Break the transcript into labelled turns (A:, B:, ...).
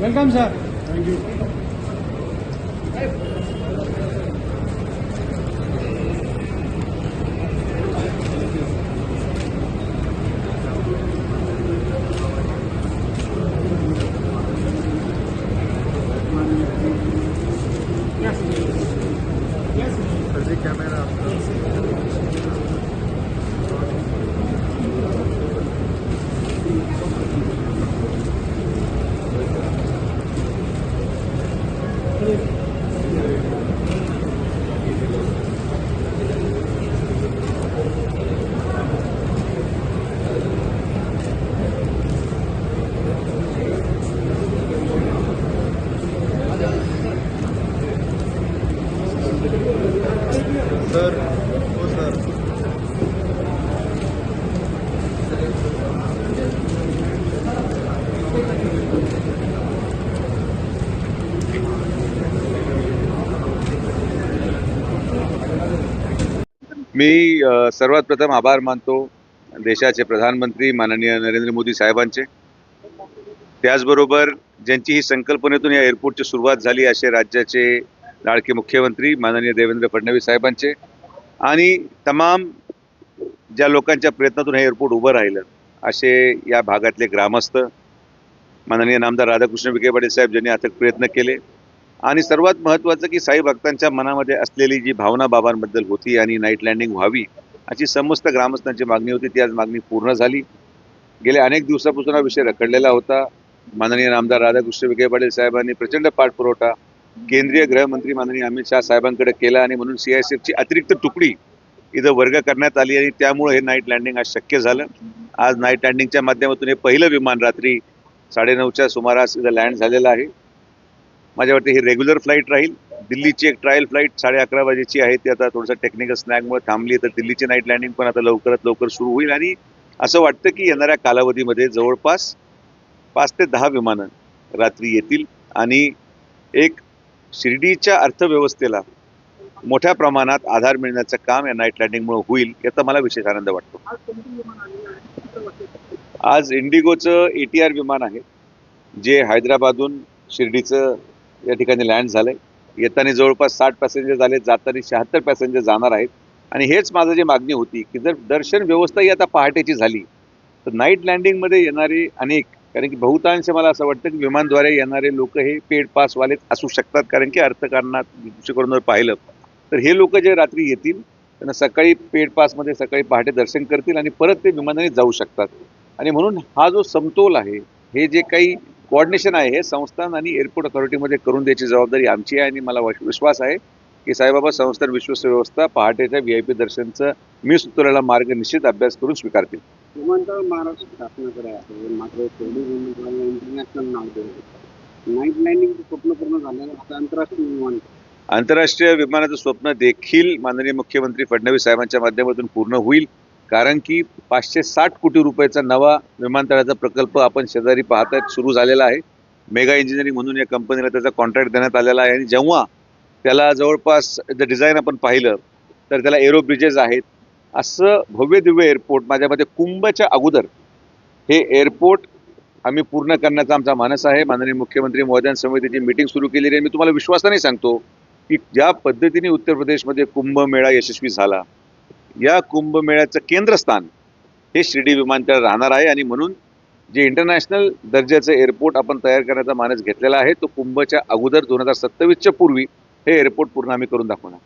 A: Welcome sir thank you Yes. Yes. Does it come out?
B: Sir हो sir.
C: मी सर्वात प्रथम आभार मानतो देशाचे प्रधानमंत्री माननीय नरेंद्र मोदी साहेबांचे. त्याचबरोबर ज्यांची ही संकल्पनेतून या एअरपोर्टची सुरुवात झाली असे राज्याचे लाडके मुख्यमंत्री माननीय देवेंद्र फडणवीस साहेबांचे आणि तमाम ज्या लोकांच्या प्रयत्नातून हे एअरपोर्ट उभं राहिलं असे या भागातले ग्रामस्थ माननीय नामदार राधाकृष्ण विखे पाटील साहेब ज्यांनी अथक प्रयत्न केले आणि सर्वात महत्त्वाचं की साई भक्तांच्या मनामध्ये असलेली जी भावना बाबांबद्दल होती आणि नाईट लँडिंग व्हावी अशी समस्त ग्रामस्थांची मागणी होती. ती आज मागणी पूर्ण झाली. गेल्या अनेक दिवसापासून हा विषय रखडलेला होता. माननीय नामदार राधाकृष्ण विखे पाटील साहेबांनी प्रचंड पाठपुरवठा केंद्रीय गृहमंत्री माननीय अमित शहा साहेबांकडे केला आणि म्हणून सी आय सी एफची अतिरिक्त तुकडी इथं वर्ग करण्यात आली आणि त्यामुळे हे नाईट लँडिंग आज शक्य झालं. आज नाईट लँडिंगच्या माध्यमातून हे पहिलं विमान रात्री साडेनऊच्या सुमारास इथं लँड झालेलं आहे. माझ्या वाटते ही रेग्युलर फ्लाईट राहील. दिल्लीची एक ट्रायल फ्लाईट साडे अकरा वाजेची आहे. ती आता थोडंसं टेक्निकल स्नॅगमुळे थांबली. तर दिल्लीची नाईट लँडिंग पण आता लवकरात लवकर सुरू होईल. आणि असं वाटतं की येणाऱ्या कालावधीमध्ये जवळपास पाच ते दहा विमानं रात्री येतील. आणि एक शिर्डीच्या अर्थव्यवस्थेला मोठ्या प्रमाणात आधार मिळण्याचं काम या नाईट लँडिंगमुळे होईल याचा मला विशेष आनंद वाटतो. आज इंडिगोचं ए टी आर विमान आहे जे हैदराबादहून शिर्डीचं या ठिकाणी लँड झालंय. येताना जवळपास साठ पॅसेंजर झाले जाताना शहात्तर पॅसेंजर जाणार आहेत. आणि हेच माझं जी मागणी होती की जर दर्शन व्यवस्था ही आता पहाटेची झाली तर नाईट लँडिंगमध्ये येणारे अनेक कारण की बहुतांश मला असं वाटतं की विमानद्वारे येणारे लोक हे पेड पासवाले असू शकतात. कारण की अर्थकारणात दृष्टिकोनावर पाहिलं तर हे लोक जे रात्री येतील त्यांना सकाळी पेड पासमध्ये सकाळी पहाटे दर्शन करतील आणि परत ते विमानाने जाऊ शकतात. आणि म्हणून हा जो समतोल आहे हे जे काही कोऑर्डिनेशन आहे हे संस्थान आणि एअरपोर्ट अथॉरिटीमध्ये करून द्यायची जबाबदारी आमची आहे आणि मला विश्वास आहे की साईबाबा संस्थान विश्वस्त व्यवस्था पहाटेच्या व्ही आय पी दर्शनचं मी सुचवलेला मार्ग निश्चित अभ्यास करून स्वीकारतील.
D: विमानतळ महाराष्ट्र शासनाकडे आहे. मात्र शिर्डी विमानतळाला इंटरनॅशनल नाव दिलं नाईट लँडिंगचं स्वप्न पूर्ण झालं आता आंतरराष्ट्रीय विमान
C: आंतरराष्ट्रीय विमानाचं स्वप्न देखील माननीय मुख्यमंत्री फडणवीस साहेबांच्या माध्यमातून पूर्ण होईल. कारण की पाचशे साठ कोटी रुपयाचा नवा विमानतळाचा प्रकल्प आपण शेजारी पाहतात सुरू झालेला आहे. मेगा इंजिनिअरिंग म्हणून या कंपनीला त्याचा कॉन्ट्रॅक्ट देण्यात आलेला आहे. आणि जेव्हा त्याला जवळपास जर डिझाईन आपण पाहिलं तर त्याला एरो ब्रिजेस आहेत असं भव्य दिव्य एअरपोर्ट माझ्या मते कुंभच्या अगोदर हे एअरपोर्ट आम्ही पूर्ण करण्याचा आमचा मानस आहे. माननीय मुख्यमंत्री महोदयां समितीची मीटिंग सुरू केलेली आहे. मी तुम्हाला विश्वासाने सांगतो की ज्या पद्धतीने उत्तर प्रदेशमध्ये कुंभमेळा यशस्वी झाला या कुंभमेळ्याचं केंद्रस्थान हे शिर्डी विमानतळ राहणार आहे आणि म्हणून जे इंटरनॅशनल दर्जाचं एअरपोर्ट आपण तयार करण्याचा मानस घेतलेला आहे तो कुंभच्या अगोदर दोन हजार सत्तावीसच्या पूर्वी हे एअरपोर्ट पूर्ण आम्ही करून दाखवणार.